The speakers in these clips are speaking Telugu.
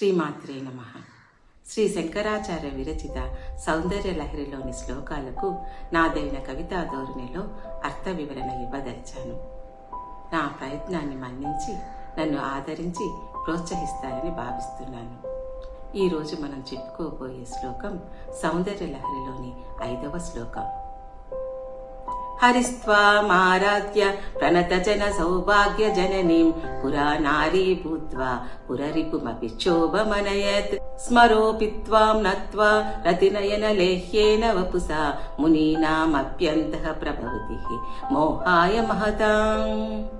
శ్రీమాత్రే నమ. శ్రీ శంకరాచార్య విరచిత సౌందర్య లహరిలోని శ్లోకాలకు నాదైన కవితా ధోరణిలో అర్థ వివరణ ఇవ్వదలిచాను. నా ప్రయత్నాన్ని మన్నించి నన్ను ఆదరించి ప్రోత్సహిస్తారని భావిస్తున్నాను. ఈరోజు మనం చెప్పుకోబోయే శ్లోకం సౌందర్య లహరిలోని ఐదవ శ్లోకం. हरिस्त्वामाराध्य प्रणतजन सौभाग्यजननीम् पुरा नारी भूत्वा पुररिपुमपि क्षोभमनयत्। स्मरोऽपि त्वाम् नत्वा रतिनयन लेह्येन वपुसा मुनीनामप्यन्तः प्रभूतिः मोहाय महताम्।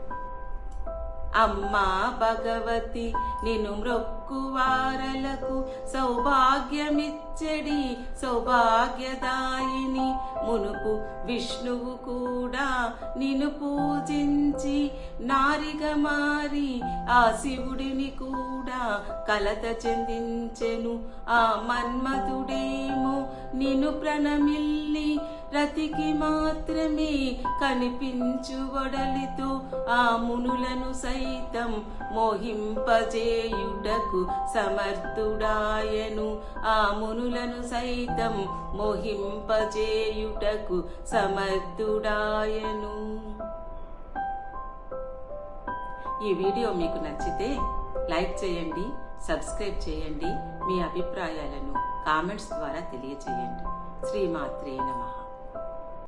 అమ్మా భగవతి నిన్ను మ్రొక్కువారలకు సౌభాగ్యమిచ్చడి సౌభాగ్యదాయిని మునుపు విష్ణువు కూడా నిన్ను పూజించి నారిగా మారి ఆ శివుడిని కూడా కలత చెందించెను. ఆ మన్మధుడేమో నిన్ను ప్రణమిల్లి రతికి మాత్రమే కనిపించు వడలితో ఆ మునులను సైతం మోహింపజేయుటకు సమర్థుడాయను. ఆ మునులను సైతం మోహింపజేయుటకు సమర్థుడాయను. ఈ వీడియో మీకు నచ్చితే లైక్ చేయండి సబ్స్క్రైబ్ చేయండి మీ అభిప్రాయాలను కామెంట్స్ ద్వారా తెలియచేయండి శ్రీమాత్రే నమః.